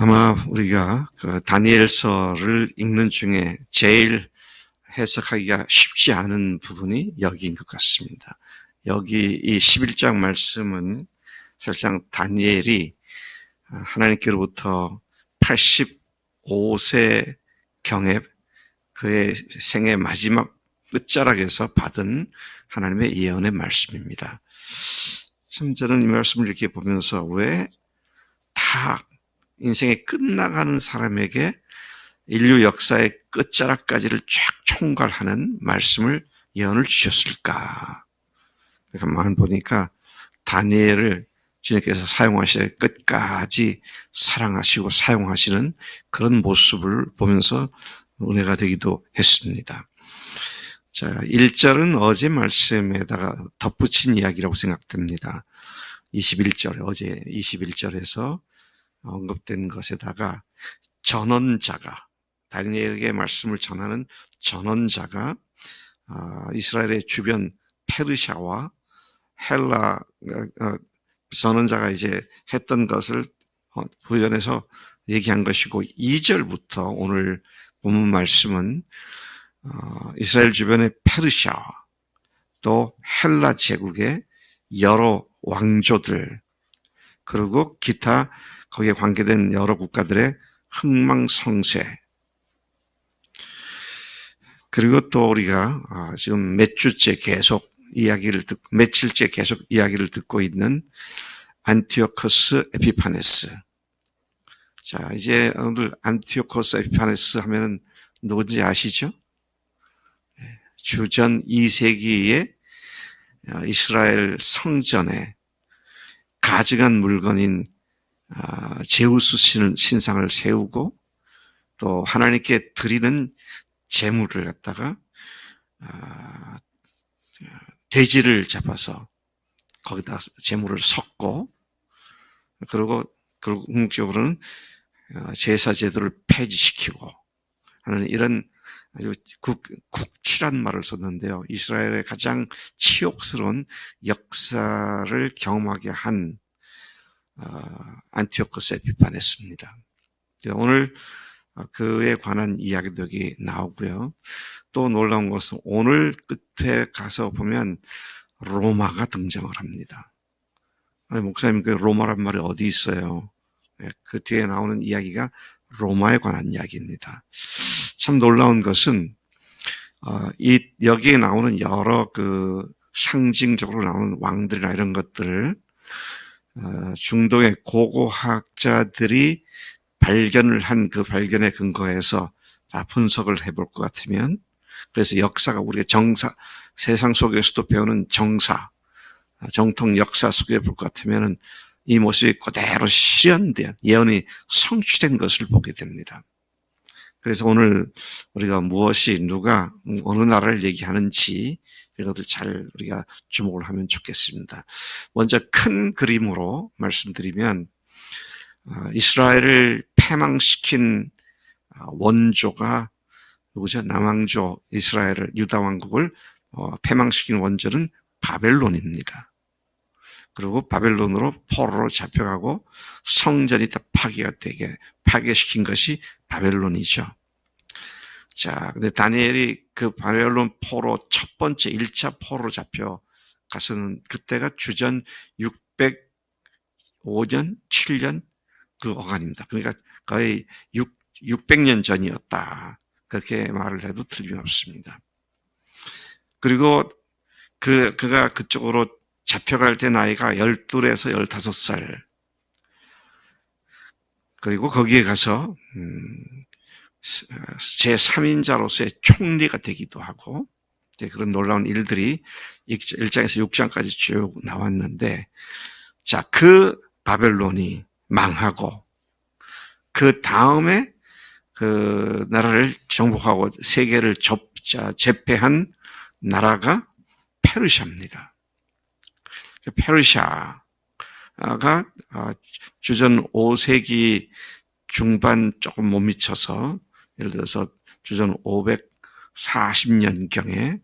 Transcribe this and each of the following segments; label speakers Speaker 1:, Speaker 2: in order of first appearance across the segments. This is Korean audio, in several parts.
Speaker 1: 아마 우리가 그 다니엘서를 읽는 중에 제일 해석하기가 쉽지 않은 부분이 여기인 것 같습니다. 여기 이 11장 말씀은 사실상 다니엘이 하나님께로부터 85세 경에 그의 생의 마지막 끝자락에서 받은 하나님의 예언의 말씀입니다. 참 저는 이 말씀을 이렇게 보면서 왜 다 인생이 끝나가는 사람에게 인류 역사의 끝자락까지를 쫙 총괄하는 말씀을 예언을 주셨을까? 그러니까 보니까 다니엘을 주님께서 사용하실 끝까지 사랑하시고 사용하시는 그런 모습을 보면서 은혜가 되기도 했습니다. 자, 1절은 어제 말씀에다가 덧붙인 이야기라고 생각됩니다. 21절, 어제 21절에서 언급된 것에다가 전언자가, 다니엘에게 말씀을 전하는 전언자가 아, 이스라엘의 주변 페르시아와 헬라 어, 어, 전언자가 이제 했던 것을 부연해서 어, 얘기한 것이고 2절부터 오늘 본문 말씀은 이스라엘 주변의 페르시아 또 헬라 제국의 여러 왕조들 그리고 기타 거기에 관계된 여러 국가들의 흥망성쇠 그리고 또 우리가 아, 지금 몇 주째 계속 이야기를 듣 며칠째 계속 이야기를 듣고 있는 안티오커스 에피파네스. 자, 이제 여러분들 안티오커스 에피파네스 하면은 누군지 아시죠? 예, 주전 2세기에 아, 이스라엘 성전에 가증한 물건인 아, 제우스 신상을 세우고 또 하나님께 드리는 재물을 갖다가 돼지를 잡아서 거기다 재물을 섞고 그리고 궁극적으로는 어, 제사 제도를 폐지시키고 하는 이런 아주 국, 국치란 말을 썼는데요. 이스라엘의 가장 치욕스러운 역사를 경험하게 한 어, 안티오코스 에피파네스입니다. 오늘 그에 관한 이야기도 여기 나오고요. 또 놀라운 것은 오늘 끝에 가서 보면 로마가 등장을 합니다. 아니, 목사님, 그 로마란 말이 어디 있어요? 네, 그 뒤에 나오는 이야기가 로마에 관한 이야기입니다. 참 놀라운 것은, 어, 이, 여기에 나오는 여러 그 상징적으로 나오는 왕들이나 이런 것들을, 어, 중동의 고고학자들이 발견을 한 그 발견에 근거해서 분석을 해볼 것 같으면 그래서 역사가 우리가 정사 세상 속에서도 배우는 정사 정통 역사 속에 볼 것 같으면 이 모습이 그대로 실현된 예언이 성취된 것을 보게 됩니다. 그래서 오늘 우리가 무엇이 누가 어느 나라를 얘기하는지 이런 것들 잘 우리가 주목을 하면 좋겠습니다. 먼저 큰 그림으로 말씀드리면 아, 이스라엘을 패망시킨 아, 원조가 누구죠? 남왕조 이스라엘을 유다 왕국을 어, 패망시킨 원조는 바벨론입니다. 그리고 바벨론으로 포로로 잡혀가고 성전이 다 파괴가 되게 파괴시킨 것이 바벨론이죠. 자, 근데 다니엘이 그 바벨론 포로 첫 번째 1차 포로로 잡혀 가서는 그때가 주전 605년, 7년 그 어간입니다. 그러니까 거의 6, 600년 전이었다. 그렇게 말을 해도 틀림없습니다. 그리고 그, 그가 그쪽으로 잡혀갈 때 나이가 12에서 15살. 그리고 거기에 가서, 음, 제3인자로서의 총리가 되기도 하고, 그런 놀라운 일들이 1장에서 6장까지 쭉 나왔는데, 자, 그 바벨론이 망하고 그 다음에 그 나라를 정복하고 세계를 접자 제패한 나라가 페르시아입니다. 그 페르시아가 아, 주전 5세기 중반 조금 못 미쳐서 예를 들어서 주전 540년경에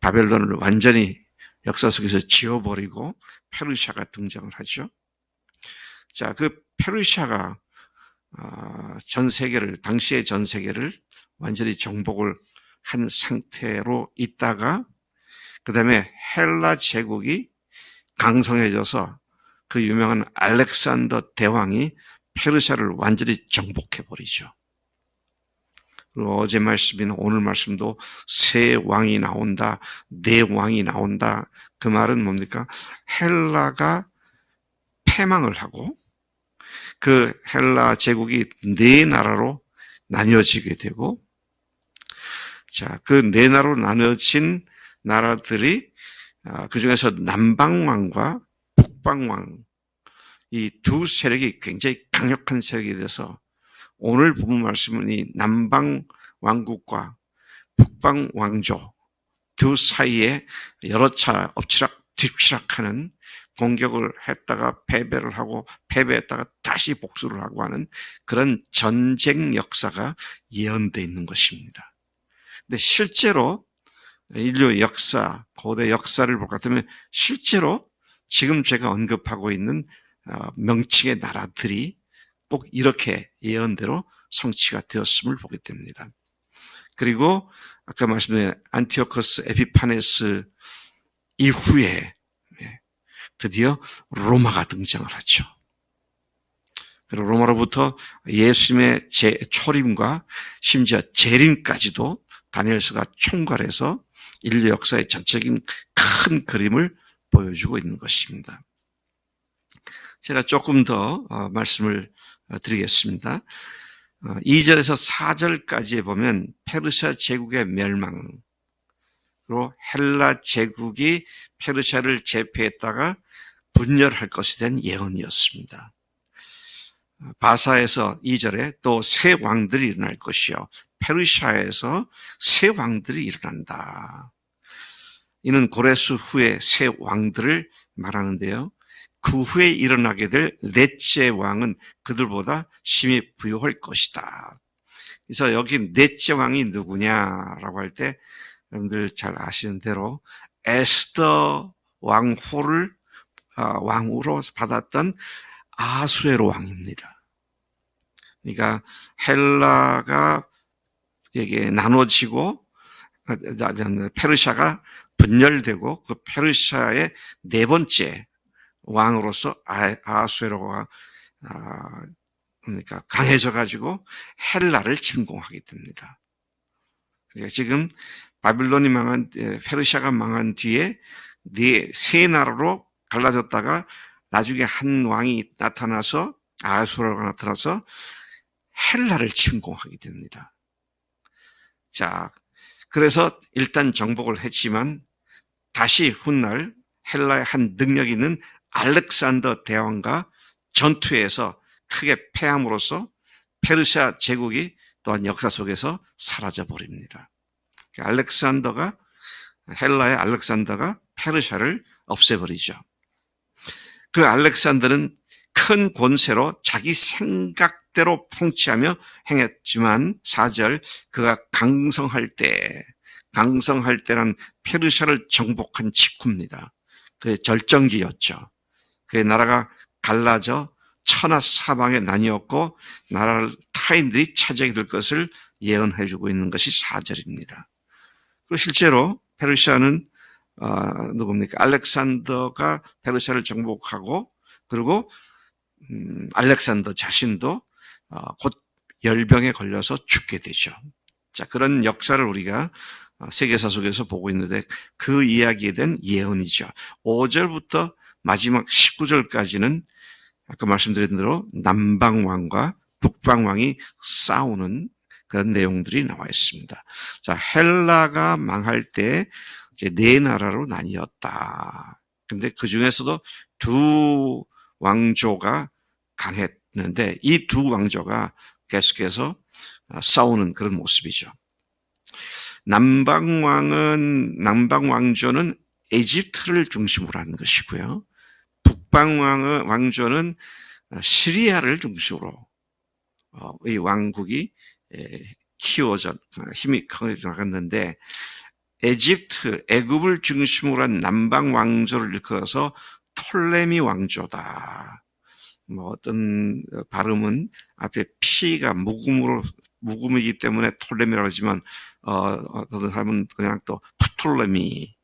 Speaker 1: 바벨론을 완전히 역사 속에서 지워버리고 페르시아가 등장을 하죠. 자, 그 페르시아가 어, 전 세계를 당시의 전 세계를 완전히 정복을 한 상태로 있다가 그 다음에 헬라 제국이 강성해져서 그 유명한 알렉산더 대왕이 페르시아를 완전히 정복해 버리죠. 어제 말씀이나 오늘 말씀도 새 왕이 나온다, 네 왕이 나온다. 그 말은 뭡니까? 헬라가 패망을 하고 그 헬라 제국이 네 나라로 나뉘어지게 되고 자, 그 네 나라로 나뉘어진 나라들이 아, 그 중에서 남방왕과 북방왕 이 두 세력이 굉장히 강력한 세력이 돼서 오늘 본 말씀은 이 남방 왕국과 북방 왕조 두 사이에 여러 차 엎치락 뒤치락하는 공격을 했다가 패배를 하고 패배했다가 다시 복수를 하고 하는 그런 전쟁 역사가 예언되어 있는 것입니다. 근데 실제로 인류 역사, 고대 역사를 볼 것 같으면 실제로 지금 제가 언급하고 있는 어, 명칭의 나라들이 꼭 이렇게 예언대로 성취가 되었음을 보게 됩니다. 그리고 아까 말씀드린 안티오커스 에피파네스 이후에 예, 드디어 로마가 등장을 하죠. 그리고 로마로부터 예수님의 제, 초림과 심지어 재림까지도 다니엘서가 총괄해서 인류 역사의 전체적인 큰 그림을 보여주고 있는 것입니다. 제가 조금 더 어, 말씀을 어, 드리겠습니다. 2절에서 어, 4절까지에 보면 페르시아 제국의 멸망, 그리고 헬라 제국이 페르시아를 제패했다가 분열할 것이 된 예언이었습니다. 바사에서 2절에 또 새 왕들이 일어날 것이요. 페르시아에서 새 왕들이 일어난다. 이는 고레스 후에 새 왕들을 말하는데요. 그 후에 일어나게 될 넷째 왕은 그들보다 심히 부유할 것이다. 그래서 여기 넷째 왕이 누구냐라고 할 때 여러분들 잘 아시는 대로 에스더 왕호를 아, 왕으로 받았던 아수에로 왕입니다. 그러니까 헬라가 이게 나눠지고 아, 페르시아가 분열되고 그 페르시아의 네 번째 왕으로서 아, 아수에로가 아, 그러니까 강해져 가지고 헬라를 침공하게 됩니다. 그러니까 지금 바빌론이 망한 페르시아가 망한 뒤에 네 세 나라로 갈라졌다가 나중에 한 왕이 나타나서 아수라가 나타나서 헬라를 침공하게 됩니다. 자, 그래서 일단 정복을 했지만 다시 훗날 헬라의 한 능력 있는 알렉산더 대왕과 전투에서 크게 패함으로써 페르시아 제국이 또한 역사 속에서 사라져 버립니다. 알렉산더가 헬라의 알렉산더가 페르시아를 없애버리죠. 그 알렉산더는 큰 권세로 자기 생각대로 통치하며 행했지만 4절 그가 강성할 때 강성할 때란 페르시아를 정복한 직후입니다. 그의 절정기였죠. 그의 나라가 갈라져 천하 사방에 나뉘었고 나라를 타인들이 차지하게 될 것을 예언해 주고 있는 것이 4절입니다. 그리고 실제로 페르시아는 어, 누굽니까? 알렉산더가 페르시아를 정복하고 그리고 음, 알렉산더 자신도 어, 곧 열병에 걸려서 죽게 되죠. 자, 그런 역사를 우리가 어, 세계사 속에서 보고 있는데 그 이야기에 대한 예언이죠. 5절부터 마지막 19절까지는 아까 말씀드린 대로 남방왕과 북방왕이 싸우는 그런 내용들이 나와 있습니다. 자, 헬라가 망할 때 이제 네 나라로 나뉘었다. 근데 그 중에서도 두 왕조가 강했는데 이 두 왕조가 계속해서 싸우는 그런 모습이죠. 남방왕은 남방왕조는 에집트를 중심으로 한 것이고요. 북방왕조는 시리아를 중심으로 어, 이 왕국이 키워져 힘이 커져 나갔는데 에집트, 애굽을 중심으로 한 남방 왕조를 일컬어서 톨레미 왕조다. 뭐 어떤 발음은 앞에 P가 묵음으로 묵음이기 때문에 톨레미라고 하지만 어, 어떤 사람은 그냥 또 프톨레미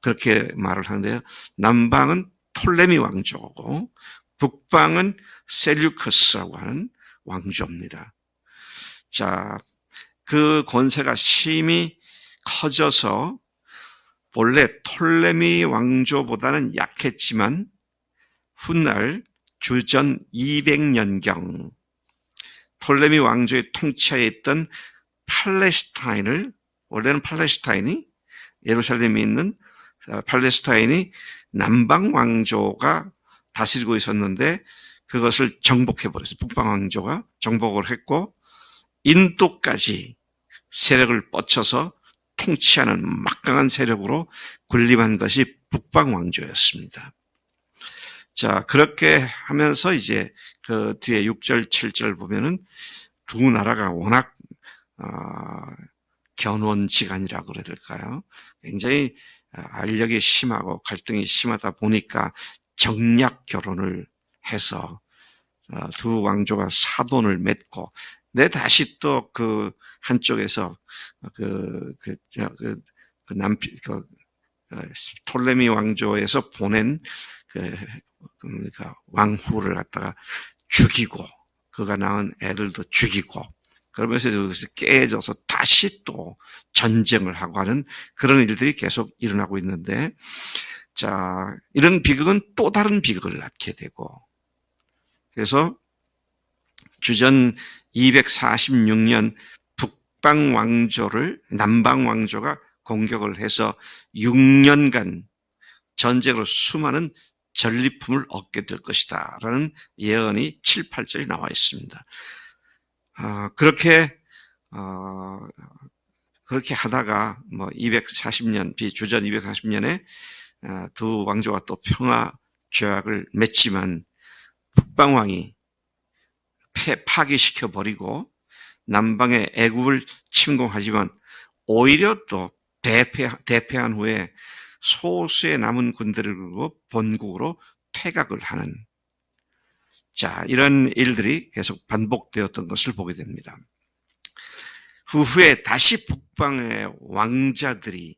Speaker 1: 그렇게 말을 하는데요. 남방은 톨레미 왕조고 북방은 셀류커스라고 하는 왕조입니다. 자, 그 권세가 심히 커져서 본래 톨레미 왕조보다는 약했지만 훗날 주전 200년경 톨레미 왕조의 통치하에 있던 팔레스타인을 원래는 팔레스타인이 예루살렘에 있는 어, 팔레스타인이 남방 왕조가 다스리고 있었는데 그것을 정복해 버렸어요. 북방 왕조가 정복을 했고 인도까지 세력을 뻗쳐서 통치하는 막강한 세력으로 군림한 것이 북방 왕조였습니다. 자, 그렇게 하면서 이제 그 뒤에 6절, 7절 보면은 두 나라가 워낙, 어, 견원지간이라고 그래야 될까요? 굉장히 알력이 심하고 갈등이 심하다 보니까 정략 결혼을 해서 어, 두 왕조가 사돈을 맺고 내 다시 또 그 한쪽에서 그, 그, 그, 그 남피, 그, 어, 톨레미 왕조에서 보낸 그, 그러니까 왕후를 갖다가 죽이고 그가 낳은 애들도 죽이고 그러면서 여기서 깨져서 다시 또 전쟁을 하고 하는 그런 일들이 계속 일어나고 있는데 자 이런 비극은 또 다른 비극을 낳게 되고 그래서 주전 246년 북방 왕조를 남방 왕조가 공격을 해서 6년간 전쟁으로 수많은 전리품을 얻게 될 것이다. 라는 예언이 7, 8절에 나와 있습니다. 아, 그렇게, 어, 그렇게 하다가 뭐 240년, 비주전 240년에 아, 두 왕조가 또 평화 조약을 맺지만 북방왕이 파기시켜 버리고 남방의 애국을 침공하지만 오히려 또 대패, 대패한 후에 소수의 남은 군대를 두고 본국으로 퇴각을 하는 자 이런 일들이 계속 반복되었던 것을 보게 됩니다. 후후에 다시 북방의 왕자들이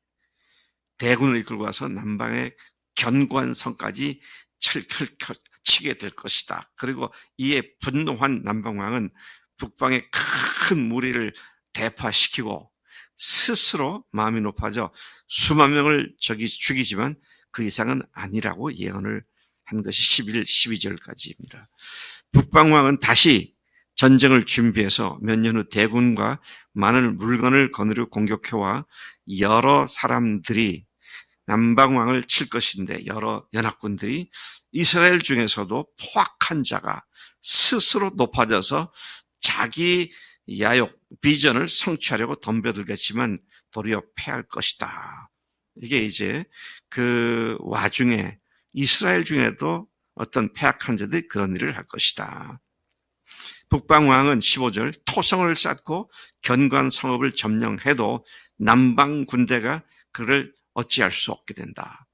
Speaker 1: 대군을 이끌고 와서 남방의 견관성까지 철철철 치게 될 것이다. 그리고 이에 분노한 남방왕은 북방의 큰 무리를 대파시키고 스스로 마음이 높아져 수만 명을 저기 죽이지만 그 이상은 아니라고 예언을 한 것이 11, 12절까지입니다. 북방왕은 다시 전쟁을 준비해서 몇 년 후 대군과 많은 물건을 거느려 공격해와 여러 사람들이 남방왕을 칠 것인데 여러 연합군들이 이스라엘 중에서도 포악한 자가 스스로 높아져서 자기 야욕, 비전을 성취하려고 덤벼들겠지만 도리어 패할 것이다. 이게 이제 그 와중에 이스라엘 중에도 어떤 패악한 자들이 그런 일을 할 것이다. 북방왕은 15절 토성을 쌓고 견관 성읍을 점령해도 남방 군대가 그를 어찌할 수 없게 된다.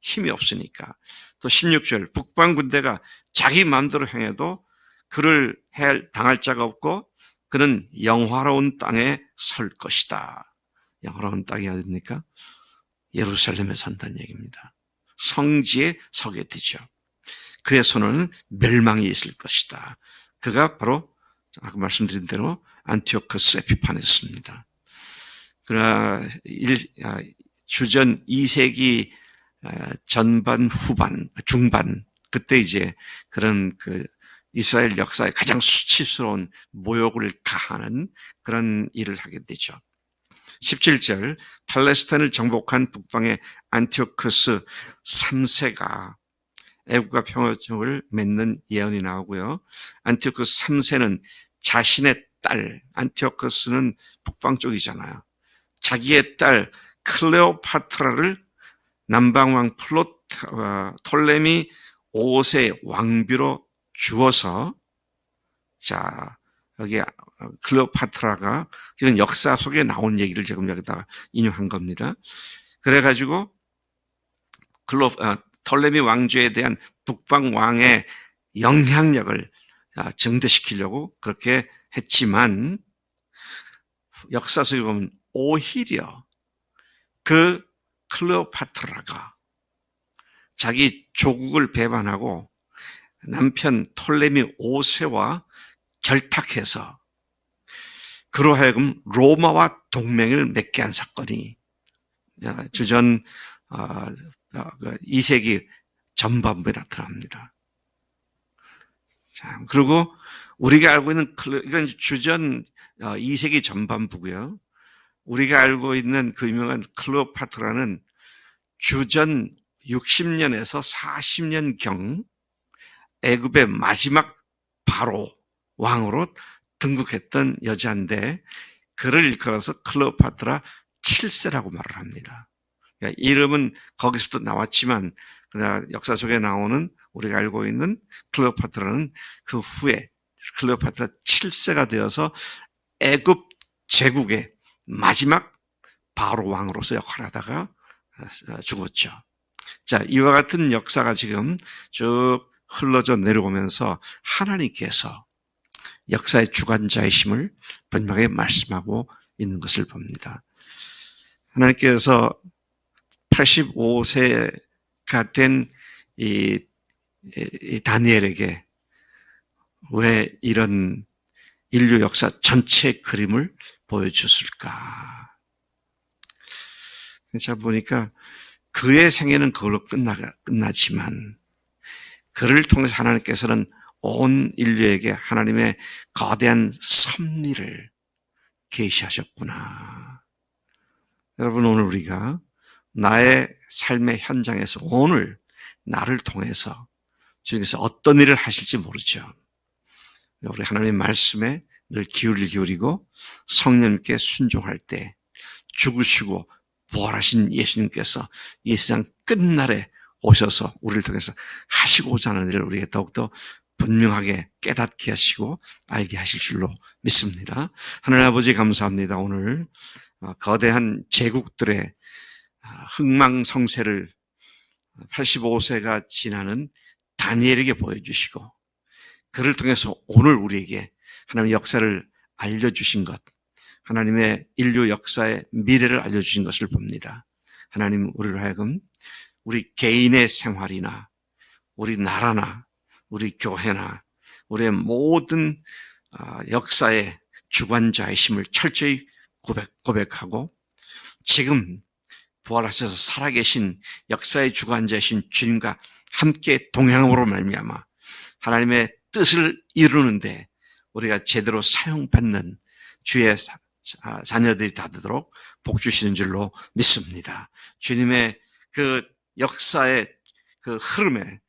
Speaker 1: 힘이 없으니까. 또 16절 북방 군대가 자기 마음대로 행해도 그를 해 당할 자가 없고 그는 영화로운 땅에 설 것이다. 영화로운 땅이 어딥니까? 예루살렘에 선다는 얘기입니다. 성지에 서게 되죠. 그의 손은 멸망이 있을 것이다. 그가 바로 아까 말씀드린 대로 안티오커스 에피파네스입니다. 그러나 아, 주전 2세기 아, 전반 후반 중반 그때 이제 그런 그 이스라엘 역사의 가장 수치스러운 모욕을 가하는 그런 일을 하게 되죠. 17절 팔레스타인을 정복한 북방의 안티오크스 3세가 애국과 평화정을 맺는 예언이 나오고요. 안티오크스 3세는 자신의 딸 안티오크스는 북방 쪽이잖아요. 자기의 딸 클레오파트라를 남방왕 플롯 어, 톨레미 5세 왕비로 주어서 자 여기 클레오파트라가 지금 역사 속에 나온 얘기를 지금 여기다가 인용한 겁니다. 그래가지고 클로 어, 톨레미 왕조에 대한 북방 왕의 영향력을 아, 증대시키려고 그렇게 했지만 역사 속에 보면 오히려 그 클레오파트라가 자기 조국을 배반하고 남편 톨레미 5세와 결탁해서 그로 하여금 로마와 동맹을 맺게 한 사건이 아, 주전 2세기 전반부에 나타납니다. 자, 그리고 우리가 알고 있는 이건 주전 2세기 전반부고요. 우리가 알고 있는 그 유명한 클레오파트라는 주전 60년에서 40년경 애굽의 마지막 바로 왕으로 등극했던 여자인데 그를 일컬어서 클레오파트라 7세라고 말을 합니다. 그러니까 이름은 거기서도 나왔지만 그러나 역사 속에 나오는 우리가 알고 있는 클레오파트라는 그 후에 클레오파트라 7세가 되어서 애굽 제국의 마지막 바로 왕으로서 역할을 하다가 죽었죠. 자, 이와 같은 역사가 지금 쭉 흘러져 내려오면서 하나님께서 역사의 주관자이심을 분명하게 말씀하고 있는 것을 봅니다. 하나님께서 85세가 된 이, 이 다니엘에게 왜 이런 인류 역사 전체 그림을 보여줬을까? 제가 보니까 그의 생애는 그걸로 끝나, 끝나지만 그를 통해서 하나님께서는 온 인류에게 하나님의 거대한 섭리를 계시하셨구나. 여러분 오늘 우리가 나의 삶의 현장에서 오늘 나를 통해서 주님께서 어떤 일을 하실지 모르죠. 우리 하나님의 말씀에 늘 기울을 기울이고 성령님께 순종할 때 죽으시고 부활하신 예수님께서 이 세상 끝날에 오셔서 우리를 통해서 하시고자 하는 일을 우리에게 더욱더 분명하게 깨닫게 하시고 알게 하실 줄로 믿습니다. 하나님 아버지 감사합니다. 오늘 어, 거대한 제국들의 어, 흥망성쇠를 85세가 지나는 다니엘에게 보여주시고 그를 통해서 오늘 우리에게 하나님의 역사를 알려주신 것, 하나님의 인류 역사의 미래를 알려주신 것을 봅니다. 하나님 우리로 하여금 우리 개인의 생활이나 우리 나라나 우리 교회나 우리의 모든 아, 역사의 주관자이심을 철저히 고백, 고백하고 지금 부활하셔서 살아계신 역사의 주관자이신 주님과 함께 동행함으로 말미암아 하나님의 뜻을 이루는데 우리가 제대로 사용받는 주의 자녀들이 다 되도록 복 주시는 줄로 믿습니다. 주님의 그 역사의 그 흐름에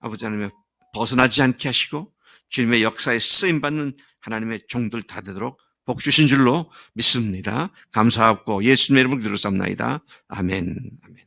Speaker 1: 아버지 하나님의 벗어나지 않게 하시고 주님의 역사에 쓰임 받는 하나님의 종들 다 되도록 복 주신 줄로 믿습니다. 감사하고 예수님의 이름으로 기도를 쌉나이다. 아멘. 아멘.